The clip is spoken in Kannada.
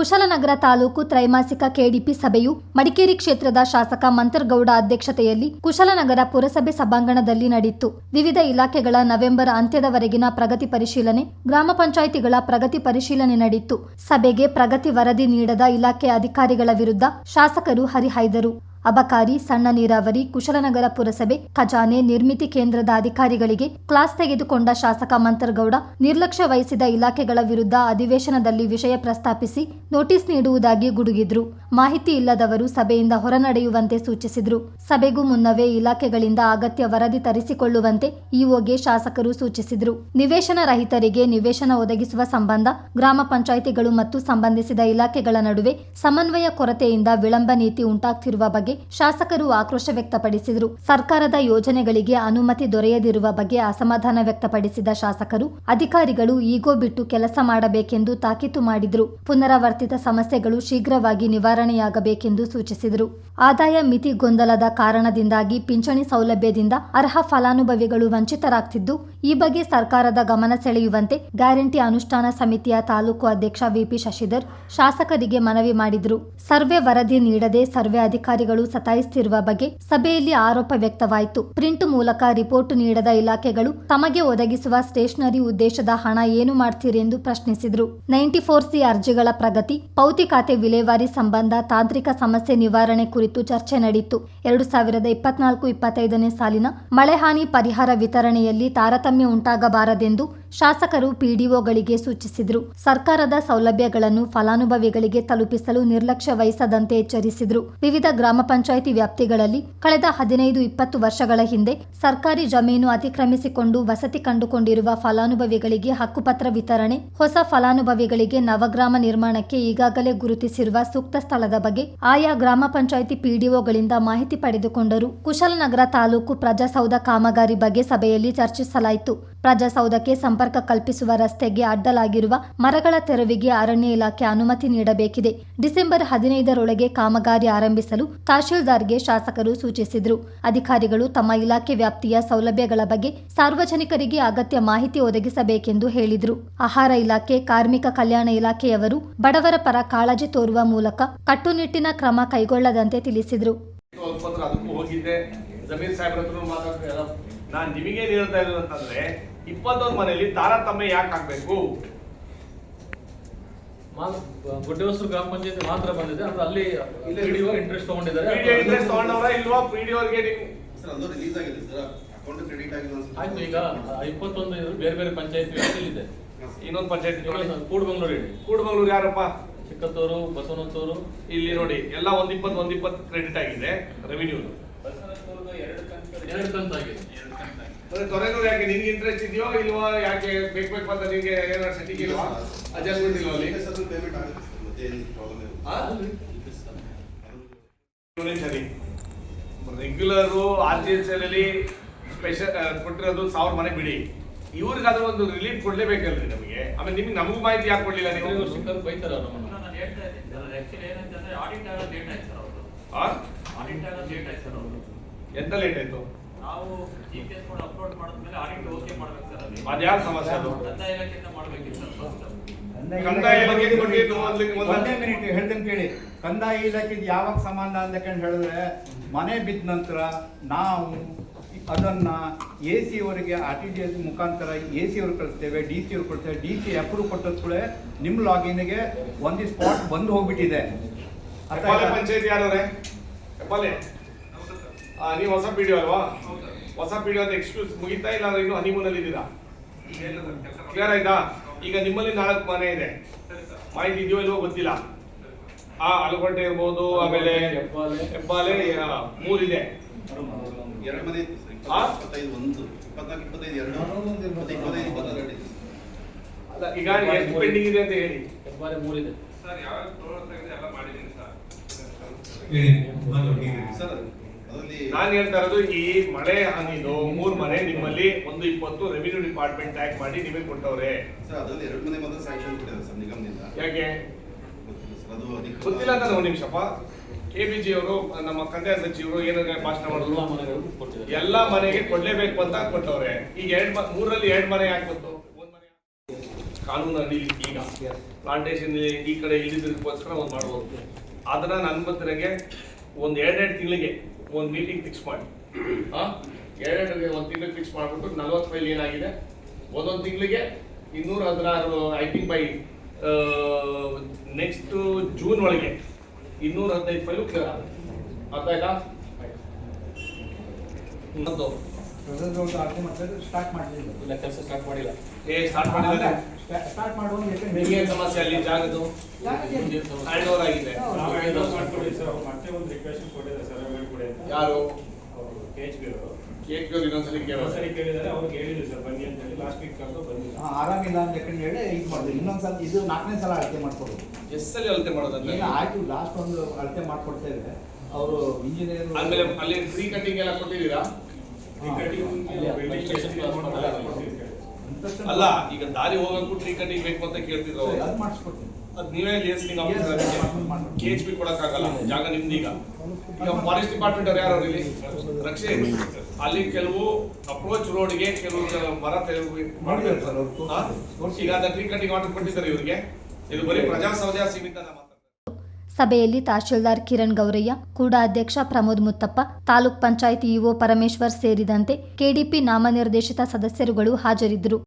ಕುಶಲನಗರ ತಾಲೂಕು ತ್ರೈಮಾಸಿಕ ಕೆಡಿಪಿ ಸಭೆಯು ಮಡಿಕೇರಿ ಕ್ಷೇತ್ರದ ಶಾಸಕ ಮಂತರ್ಗೌಡ ಅಧ್ಯಕ್ಷತೆಯಲ್ಲಿ ಕುಶಲನಗರ ಪುರಸಭೆ ಸಭಾಂಗಣದಲ್ಲಿ ನಡೆಯಿತು. ವಿವಿಧ ಇಲಾಖೆಗಳ ನವೆಂಬರ್ ಅಂತ್ಯದವರೆಗಿನ ಪ್ರಗತಿ ಪರಿಶೀಲನೆ, ಗ್ರಾಮ ಪಂಚಾಯಿತಿಗಳ ಪ್ರಗತಿ ಪರಿಶೀಲನೆ ನಡೆಯಿತು. ಸಭೆಗೆ ಪ್ರಗತಿ ವರದಿ ನೀಡದ ಇಲಾಖೆ ಅಧಿಕಾರಿಗಳ ವಿರುದ್ಧ ಶಾಸಕರು ಹರಿಹಾಯ್ದರು. ಅಬಕಾರಿ, ಸಣ್ಣ ನೀರಾವರಿ, ಕುಶಲನಗರ ಪುರಸಭೆ, ಖಜಾನೆ, ನಿರ್ಮಿತಿ ಕೇಂದ್ರದ ಅಧಿಕಾರಿಗಳಿಗೆ ಕ್ಲಾಸ್ ತೆಗೆದುಕೊಂಡ ಶಾಸಕ ಮಂತರ್ಗೌಡ ನಿರ್ಲಕ್ಷ್ಯ ವಹಿಸಿದ ಇಲಾಖೆಗಳ ವಿರುದ್ಧ ಅಧಿವೇಶನದಲ್ಲಿ ವಿಷಯ ಪ್ರಸ್ತಾಪಿಸಿ ನೋಟಿಸ್ ನೀಡುವುದಾಗಿ ಗುಡುಗಿದ್ರು. ಮಾಹಿತಿ ಇಲ್ಲದವರು ಸಭೆಯಿಂದ ಹೊರನಡೆಯುವಂತೆ ಸೂಚಿಸಿದ್ರು. ಸಭೆಗೂ ಮುನ್ನವೇ ಇಲಾಖೆಗಳಿಂದ ಅಗತ್ಯ ವರದಿ ತರಿಸಿಕೊಳ್ಳುವಂತೆ ಇಒಗೆ ಶಾಸಕರು ಸೂಚಿಸಿದ್ರು. ನಿವೇಶನ ರಹಿತರಿಗೆ ನಿವೇಶನ ಒದಗಿಸುವ ಸಂಬಂಧ ಗ್ರಾಮ ಪಂಚಾಯಿತಿಗಳು ಮತ್ತು ಸಂಬಂಧಿಸಿದ ಇಲಾಖೆಗಳ ನಡುವೆ ಸಮನ್ವಯ ಕೊರತೆಯಿಂದ ವಿಳಂಬ ನೀತಿ ಉಂಟಾಗ್ತಿರುವ ಬಗ್ಗೆ ಶಾಸಕರು ಆಕ್ರೋಶ ವ್ಯಕ್ತಪಡಿಸಿದರು. ಸರ್ಕಾರದ ಯೋಜನೆಗಳಿಗೆ ಅನುಮತಿ ದೊರೆಯದಿರುವ ಬಗ್ಗೆ ಅಸಮಾಧಾನ ವ್ಯಕ್ತಪಡಿಸಿದ ಶಾಸಕರು, ಅಧಿಕಾರಿಗಳು ಈಗೋ ಬಿಟ್ಟು ಕೆಲಸ ಮಾಡಬೇಕೆಂದು ತಾಕೀತು ಮಾಡಿದ್ರು. ಪುನರಾವರ್ತಿತ ಸಮಸ್ಯೆಗಳು ಶೀಘ್ರವಾಗಿ ನಿವಾರಣೆಯಾಗಬೇಕೆಂದು ಸೂಚಿಸಿದರು. ಆದಾಯ ಮಿತಿ ಗೊಂದಲದ ಕಾರಣದಿಂದಾಗಿ ಪಿಂಚಣಿ ಸೌಲಭ್ಯದಿಂದ ಅರ್ಹ ಫಲಾನುಭವಿಗಳು ವಂಚಿತರಾಗ್ತಿದ್ದು, ಈ ಬಗ್ಗೆ ಸರ್ಕಾರದ ಗಮನ ಸೆಳೆಯುವಂತೆ ಗ್ಯಾರಂಟಿ ಅನುಷ್ಠಾನ ಸಮಿತಿಯ ತಾಲೂಕು ಅಧ್ಯಕ್ಷ ವಿಪಿ ಶಶಿಧರ್ ಶಾಸಕರಿಗೆ ಮನವಿ ಮಾಡಿದ್ರು. ಸರ್ವೆ ವರದಿ ನೀಡದೆ ಸರ್ವೆ ಅಧಿಕಾರಿಗಳು ಸತಾಯಿಸುತ್ತಿರುವ ಬಗ್ಗೆ ಸಭೆಯಲ್ಲಿ ಆರೋಪ ವ್ಯಕ್ತವಾಯಿತು. ಪ್ರಿಂಟ್ ಮೂಲಕ ರಿಪೋರ್ಟ್ ನೀಡದ ಇಲಾಖೆಗಳು ತಮಗೆ ಒದಗಿಸುವ ಸ್ಟೇಷನರಿ ಉದ್ದೇಶದ ಹಣ ಏನು ಮಾಡ್ತೀರಿ ಎಂದು ಪ್ರಶ್ನಿಸಿದರು. ನೈಂಟಿ ಫೋರ್ ಸಿ ಅರ್ಜಿಗಳ ಪ್ರಗತಿ, ಪೌತಿ ಖಾತೆ ವಿಲೇವಾರಿ ಸಂಬಂಧ ತಾಂತ್ರಿಕ ಸಮಸ್ಯೆ ನಿವಾರಣೆ ಕುರಿತು ಚರ್ಚೆ ನಡೆಯಿತು ಎರಡು ಸಾವಿರದ ಇಪ್ಪತ್ನಾಲ್ಕು ಇಪ್ಪತ್ತೈದನೇ ಸಾಲಿನ ಮಳೆಹಾನಿ ಪರಿಹಾರ ವಿತರಣೆಯಲ್ಲಿ ತಾರತಮ್ಯ ಉಂಟಾಗಬಾರದೆಂದು ಶಾಸಕರು ಪಿಡಿಒಗಳಿಗೆ ಸೂಚಿಸಿದರು. ಸರ್ಕಾರದ ಸೌಲಭ್ಯಗಳನ್ನು ಫಲಾನುಭವಿಗಳಿಗೆ ತಲುಪಿಸಲು ನಿರ್ಲಕ್ಷ್ಯ ವಹಿಸದಂತೆ ಎಚ್ಚರಿಸಿದರು. ವಿವಿಧ ಗ್ರಾಮ ಪಂಚಾಯಿತಿ ವ್ಯಾಪ್ತಿಗಳಲ್ಲಿ ಕಳೆದ ಹದಿನೈದು, ಇಪ್ಪತ್ತು ವರ್ಷಗಳ ಹಿಂದೆ ಸರ್ಕಾರಿ ಜಮೀನು ಅತಿಕ್ರಮಿಸಿಕೊಂಡು ವಸತಿ ಕಂಡುಕೊಂಡಿರುವ ಫಲಾನುಭವಿಗಳಿಗೆ ಹಕ್ಕುಪತ್ರ ವಿತರಣೆ, ಹೊಸ ಫಲಾನುಭವಿಗಳಿಗೆ ನವಗ್ರಾಮ ನಿರ್ಮಾಣಕ್ಕೆ ಈಗಾಗಲೇ ಗುರುತಿಸಿರುವ ಸೂಕ್ತ ಸ್ಥಳದ ಬಗ್ಗೆ ಆಯಾ ಗ್ರಾಮ ಪಂಚಾಯಿತಿ ಪಿಡಿಒಗಳಿಂದ ಮಾಹಿತಿ ಪಡೆದುಕೊಂಡರು. ಕುಶಲನಗರ ತಾಲೂಕು ಪ್ರಜಾಸೌಧ ಕಾಮಗಾರಿ ಬಗ್ಗೆ ಸಭೆಯಲ್ಲಿ ಚರ್ಚಿಸಲಾಯಿತು. ಪ್ರಜಾಸೌಧಕ್ಕೆ ಸಂಪರ್ಕ ಕಲ್ಪಿಸುವ ರಸ್ತೆಗೆ ಅಡ್ಡಲಾಗಿರುವ ಮರಗಳ ತೆರವಿಗೆ ಅರಣ್ಯ ಇಲಾಖೆ ಅನುಮತಿ ನೀಡಬೇಕಿದೆ. ಡಿಸೆಂಬರ್ ಹದಿನೈದರೊಳಗೆ ಕಾಮಗಾರಿ ಆರಂಭಿಸಲು ತಹಶೀಲ್ದಾರ್ಗೆ ಶಾಸಕರು ಸೂಚಿಸಿದರು. ಅಧಿಕಾರಿಗಳು ತಮ್ಮ ಇಲಾಖೆ ವ್ಯಾಪ್ತಿಯ ಸೌಲಭ್ಯಗಳ ಬಗ್ಗೆ ಸಾರ್ವಜನಿಕರಿಗೆ ಅಗತ್ಯ ಮಾಹಿತಿ ಒದಗಿಸಬೇಕೆಂದು ಹೇಳಿದರು. ಆಹಾರ ಇಲಾಖೆ, ಕಾರ್ಮಿಕ ಕಲ್ಯಾಣ ಇಲಾಖೆಯವರು ಬಡವರ ಪರ ಕಾಳಜಿ ತೋರುವ ಮೂಲಕ ಕಟ್ಟುನಿಟ್ಟಿನ ಕ್ರಮ ಕೈಗೊಳ್ಳದಂತೆ ತಿಳಿಸಿದ್ರು. ನಾನು ನಿಮಗೇನು ಹೇಳ್ತಾ ಇರೋದು ಅಂತಂದ್ರೆ ಇಪ್ಪತ್ತೊಂದು ಮನೆಯಲ್ಲಿ ತಾರತಮ್ಯ ಯಾಕೆ ಆಗ್ಬೇಕು? ಗುಡ್ಡೇಶ್ವರ ಗ್ರಾಮ ಪಂಚಾಯತಿ ಮಾತ್ರ ಬಂದಿದೆ. ಅಂದ್ರೆ ಅಲ್ಲಿ ಪಿಡಿಒ ಇಂಟ್ರೆಸ್ಟ್ ತಗೊಂಡಿದ್ದಾರೆ. ಪಿಡಿಒ ಇಂಟ್ರೆಸ್ಟ್ ತಗೊಂಡವ್ರ ಇಲ್ವಾ? ಪಿಡಿಒರ್ಗೆ ಸರ್ ಅದು ರಿಲೀಸ್ ಆಗಿದೆ ಸರ್. ಅಕೌಂಟ್ ಕ್ರೆಡಿಟ್ ಆಗಿದೆ ಆಯ್ತು ಈಗ ಇಪ್ಪತ್ತೊಂದು ಇದು ಬೇರೆ ಬೇರೆ ಪಂಚಾಯತಿ ವ್ಯಾಪ್ತಿಯಲ್ಲಿದೆ ಇನ್ನೊಂದು ಪಂಚಾಯತ್ ನೋಡಿ ಕೂಡಬಂಗ್ಳೂರು ಹೇಳಿ. ಕೂಡಮಂಗ್ಳೂರು ಯಾರಪ್ಪ? ಚಿಕ್ಕತ್ತೂರು ಬಸವನತ್ತೂರು. ಇಲ್ಲಿ ನೋಡಿ ಎಲ್ಲ ಒಂದ್ ಇಪ್ಪತ್ತು ಒಂದ್ ಇಪ್ಪತ್ತು ಕ್ರೆಡಿಟ್ ಆಗಿದೆ. ರೆವಿನ್ಯೂ ಎರಡು ಕಂತು ಆಗಿದೆ. ಅಂದ್ರೆ ತೊರೆನೂರು ಯಾಕೆ? ನಿನ್ಗೆ ಇಂಟ್ರೆಸ್ಟ್ ಇದೆಯೋ ಇಲ್ವಾ ಯಾಕೆ ಬೇಕು ಬೇಕು ಅಂತ ನಿನ್ಗೆ ಏನಾದ್ರು ಸೆಟ್ಟಿಂಗ್ ಇಲ್ವಾ? ಅಡ್ಜಸ್ಟ್ಮೆಂಟ್ ಇಲ್ವಾ ಅಲ್ಲಿ? ಅದು ಪೇಮೆಂಟ್ ಆಗುತ್ತೆ ಸರ್ ಮತ್ತೆ ಏನು ಪ್ರಾಬ್ಲಮ್ ಇಲ್ಲ. ಸರಿ ರೆಗ್ಯುಲರು ಆರ್ ಜಿ ಎಸ್ ಅಲ್ಲಿ ಸ್ಪೆಷಲ್ ಕೊಟ್ಟಿರೋದು ಸಾವಿರ ಮನೆ ಬಿಡಿ. ಇವ್ರಿಗಾದ್ರೂ ಒಂದು ರಿಲೀಫ್ ಕೊಡ್ಲೇಬೇಕಲ್ರಿ ನಮಗೆ. ಆಮೇಲೆ ನಿಮ್ಗೆ ನಮಗೂ ಮಾಹಿತಿ ಯಾಕೆ ಕೊಡ್ಲಿಲ್ಲ ನೀವು? ಸಿಕ್ಕರು ಬೈತಾರೆ ನಾನು ಹೇಳ್ತಾ ಇದ್ದೀನಿ ಆಕ್ಚುಲಿ ಏನಂತಂದ್ರೆ ಆಡಿಟ್ ಆಗೋದು ಲೇಟ್ ಆಯ್ತು ಸರ್ ಅವರು. ಆ? ಆಡಿಟ್ ಆಗೋದು ಲೇಟ್ ಆಯ್ತು ಸರ್ ಅವರು. ಎಂತ ಲೇಟ್ ಆಯ್ತು? ನಾವು ಜಿ ಪಿ ಎಸ್ ಕೂಡ ಅಪ್ಲೋಡ್ ಮಾಡಿದ್ಮೇಲೆ ಆಡಿಟ್ ಓಕೆ ಮಾಡ್ಬೇಕು ಸರ್ ಅಲ್ಲಿ ಅದ್ಯಾವ ಸಮಸ್ಯೆ ಅದು? ಕಂದಾಯ ಇಲಾಖೆಯಿಂದ ಮಾಡ್ಬೇಕಿತ್ತು ಸರ್ ಫಸ್ಟ್ ಕಂದಾಯ ಇಲಾಖೆ ಒಂದೇ ಮಿನಿಟ್ ಹೇಳ್ದಂಗೆ ಕೇಳಿ. ಕಂದಾಯ ಯಾವಾಗ ಸಂಬಂಧ ಅಂತಕೊಂಡು ಹೇಳಿದ್ರೆ ಮನೆ ಬಿದ್ದ ನಂತರ ನಾವು ಅದನ್ನ ಎ ಸಿ ಅವರಿಗೆ ಆರ್ ಟಿ ಜಿ ಎಸ್ ಮುಖಾಂತರ ಎ ಸಿ ಅವ್ರು ಕಳಿಸ್ತೇವೆ ಡಿ ಸಿ ಅವ್ರು ಕೊಡ್ತೇವೆ ಡಿ ಸಿ ಅಪ್ರೂವ್ ಕೊಟ್ಟದ ಕೂಡ ನಿಮ್ಮ ಲಾಗಿನ್ಗೆ ಒಂದು ಸ್ಪಾಟ್ ಬಂದು ಹೋಗ್ಬಿಟ್ಟಿದೆ. ಅರ್ಥ ಆಯ್ತಾ? ಪಂಚಾಯತ್ ಯಾರವ್ರೆ ನೀವು ಹೊಸ ಪಿಡಿಒ ಅಲ್ವಾ? ಹೊಸ ಪಿಡಿಒ ಅಂತ ಎಕ್ಸ್ಕ್ಯೂಸ್ ಮುಗಿತಾ ಇಲ್ಲ ಅಂದ್ರೆ ಇನ್ನು ಹನಿಮೂನ್ ಅಲ್ಲಿ ಇದ್ದೀರಾ? ಕ್ಲಿಯರ್ ಆಯ್ತಾ? ಈಗ ನಿಮ್ಮಲ್ಲಿ ನಾಲ್ಕು ಮನೆ ಇದೆ. ಮಾಹಿತಿ ಇದೆಯೋ ಇಲ್ವೋ ಗೊತ್ತಿಲ್ಲ. ಆ ಆಲೂಗಡ್ಡೆ ಇರ್ಬೋದು ಆಮೇಲೆ ಹೆಬ್ಬಾಲೆ. ಮೂರಿದೆ. ಎರಡು ಮನೆ ಸರ್. ಇಪ್ಪತ್ತೈದು ಒಂದು. ಇಪ್ಪತ್ನಾಲ್ಕು ಇಪ್ಪತ್ತೈದು ಎರಡು. ಇಪ್ಪತ್ತೈದು ಇಪ್ಪತ್ತಾರು ಎರಡು ಇದೆ. ಅಲ್ಲ ಈಗ ಎಷ್ಟು ಪೆಂಡಿಂಗ್ ಇದೆ ಅಂತ ಹೇಳಿ. ಹೆಬ್ಬಾಲೆ ಮೂರಿದೆ. ಸರ್ ಅದರಲ್ಲಿ ನಾನು ಹೇಳ್ತಾ ಇರೋದು ಈ ಮಳೆ ಹಾನಿದು ಮೂರ್ ಮನೆ ನಿಮ್ಮಲ್ಲಿ ಒಂದು ಇಪ್ಪತ್ತು ರೆವಿನ್ಯೂ ಡಿಪಾರ್ಟ್ಮೆಂಟ್ ಟ್ಯಾಗ್ ಮಾಡಿ ನೀವೇ ಕೊಟ್ಟವ್ರೆ. ಸರ್ ಅದರಲ್ಲಿ ಎರಡು ಮನೆ ಮಾತ್ರ ಸ್ಯಾಂಕ್ಷನ್ ಕೊಟ್ಟಿದ್ದಾರೆ ಸರ್ ನಿಗಮದಿಂದ. ಯಾಕೆ? ಗೊತ್ತಿಲ್ಲ ಅದು ಗೊತ್ತಿಲ್ಲ ಅಂತ ಒಂದು ನಿಮಿಷಪ್ಪ ಕೆ ಬಿ ಜಿ ಅವರು ನಮ್ಮ ಕಂದಾಯ ಸಚಿವರು ಏನಾದ್ರೆ ಭಾಷಣ ಮಾಡಿದ್ರು? ಎಲ್ಲಾ ಮನೆಗೆ ಕೊಡ್ಲೇಬೇಕು ಅಂತ ಕೊಟ್ಟವ್ರೆ ಈಗ ಎರಡ್ ಮ- ಮೂರಲ್ಲಿ ಎರಡ್ ಮನೆ ಯಾಕೆ ಬಂತು? ಒಂದು ಮನೆ ಕಾನೂನು ನಡೀಲಿಕ್ಕೆ ಈಗ ಪ್ಲಾಂಟೇಶನ್ ಈ ಕಡೆ ಇಲ್ಲಿದ್ದಕ್ಕೋಸ್ಕರ ಒಂದು ಮಾಡ್ಬೋದು. ಅದನ್ನ ನನ್ನ ಗೊತ್ತಿರಂಗೆ ಒಂದು ಎರಡೆರಡು ತಿಂಗಳಿಗೆ ಒಂದು ಮೀಟಿಂಗ್ ಫಿಕ್ಸ್ ಮಾಡಿ. ಆ ಎರಡೆರಡು ಒಂದು ತಿಂಗಳಿಗೆ ಫಿಕ್ಸ್ ಮಾಡಿಬಿಟ್ಟು ನಲ್ವತ್ತು ಫೈಲ್ ಏನಾಗಿದೆ? ಒಂದೊಂದು ತಿಂಗಳಿಗೆ ಇನ್ನೂರ ಹದಿನಾರು I think by next June ಒಳಗೆ ಇನ್ನೂರ ಹದಿನೈದು ಫೈಲು ಕ್ಲಿಯರ್ ಆಗುತ್ತೆ. ಅರ್ಥ ಆಯ್ತಾ? ಸ್ಟಾರ್ಟ್ ಮಾಡಲಿಲ್ಲ. ಇಲ್ಲ ಕೆಲಸ ಸ್ಟಾರ್ಟ್ ಮಾಡಿಲ್ಲ. ಏ ಸ್ಟಾರ್ಟ್ ಮಾಡಿದ್ದಾರೆ ಸ್ಟಾರ್ಟ್ ಮಾಡುವಾಗ ನಿಮಗೆ ಸಮಸ್ಯೆ ಅಲ್ಲಿ ಜಾಗದ್ದು. ಹ್ಯಾಂಡ್ ಓವರ್ ಆಗಿದೆ ನಾವು ಹ್ಯಾಂಡ್ ಓವರ್ ಮಾಡ್ಕೊಡಿ ಸರ್ ಅವ್ರು ಮತ್ತೆ ಒಂದು ರಿಕ್ವೆಸ್ಟ್ ಕೊಟ್ಟಿದ್ದಾರೆ ಸರ್ ಅವ್ರು ಹೇಳ್ಕೊಡಿ ಅಂತ. ಯಾರು? ಅವರು ಕೆ ಎಚ್ ಬಿ ಅವರು. ಇನ್ನೊಂದ್ಸಲಿ ಕೇಳೋದು ಒಂದ್ಸರಿ ಕೇಳಿದ್ದಾರೆ ಅವ್ರಿಗೆ ಹೇಳಿದ್ರು ಸರ್ ಬನ್ನಿ ಅಂತ ಹೇಳಿ. ಲಾಸ್ಟ್ ವೀಕ್ ಕರೆದು ಬಂದಿಲ್ಲ. ಹಾ, ಆರಾಮಿಲ್ಲ ಅಂತ ಹೇಳಿ ಹೇಳಿ ಇದು ಮಾಡಿದ್ರು ಇನ್ನೊಂದ್ಸಲ ಇದು ನಾಲ್ಕನೇ ಸಲ ಅಳತೆ ಮಾಡ್ಕೊಡೋದು ಎಷ್ಟಲ್ಲಿ ಅಳತೆ ಮಾಡೋದಂದ್ರೆ? ಆಯ್ತು ಲಾಸ್ಟ್ ಒಂದು ಅಳತೆ ಮಾಡ್ಕೊಡ್ತಾ ಇದ್ರೆ ಅವರು ಇಂಜಿನಿಯರ್ ಆಮೇಲೆ ಅಲ್ಲಿ ಫ್ರೀ ಕಟಿಂಗ್ ಎಲ್ಲ ಕೊಟ್ಟಿದ್ದೀರಾ? ಅಲ್ಲ ಈಗ ದಾರಿ ಹೋಗಕ್ಕೂ ಟ್ರೀ ಕಟಿಂಗ್ ಬೇಕು ಅಂತ ಕೇಳ್ತಿದ್ರು. ಅದು ನೀವೇ sir. ಕೆ ಎಚ್ ಪಿ ಕೊಡಕ್ಕಾಗಲ್ಲ ಜಾಗ ನಿಮ್ದು ಈಗ. ಫಾರೆಸ್ಟ್ ಡಿಪಾರ್ಟ್ಮೆಂಟ್ ಅವ್ರು ಯಾರು ಇಲ್ಲಿ? ರಕ್ಷೆ. ಅಲ್ಲಿ ಕೆಲವು ಅಪ್ರೋಚ್ ರೋಡ್ಗೆ ಕೆಲವು ಜನ ಮರ ಈಗ ಅದ ಟ್ರೀ ಕಟಿಂಗ್ ಆರ್ಡರ್ ಕೊಟ್ಟಿದ್ದಾರೆ ಇವರಿಗೆ. ಇದು ಬರೀ ಪ್ರಜಾಸೌಧ ಸೀಮಿತ ಮಾತಾಡ್ತಾರೆ ಸಭೆಯಲ್ಲಿ ತಹಶೀಲ್ದಾರ್ ಕಿರಣ್ ಗೌರಯ್ಯ, ಕೂಡ ಅಧ್ಯಕ್ಷ ಪ್ರಮೋದ್ ಮುತ್ತಪ್ಪ, ತಾಲೂಕ್ ಪಂಚಾಯತ್ ಇಒ ಪರಮೇಶ್ವರ್ ಸೇರಿದಂತೆ ಕೆಡಿಪಿ ನಾಮನಿರ್ದೇಶಿತ ಸದಸ್ಯರುಗಳು ಹಾಜರಿದ್ದರು.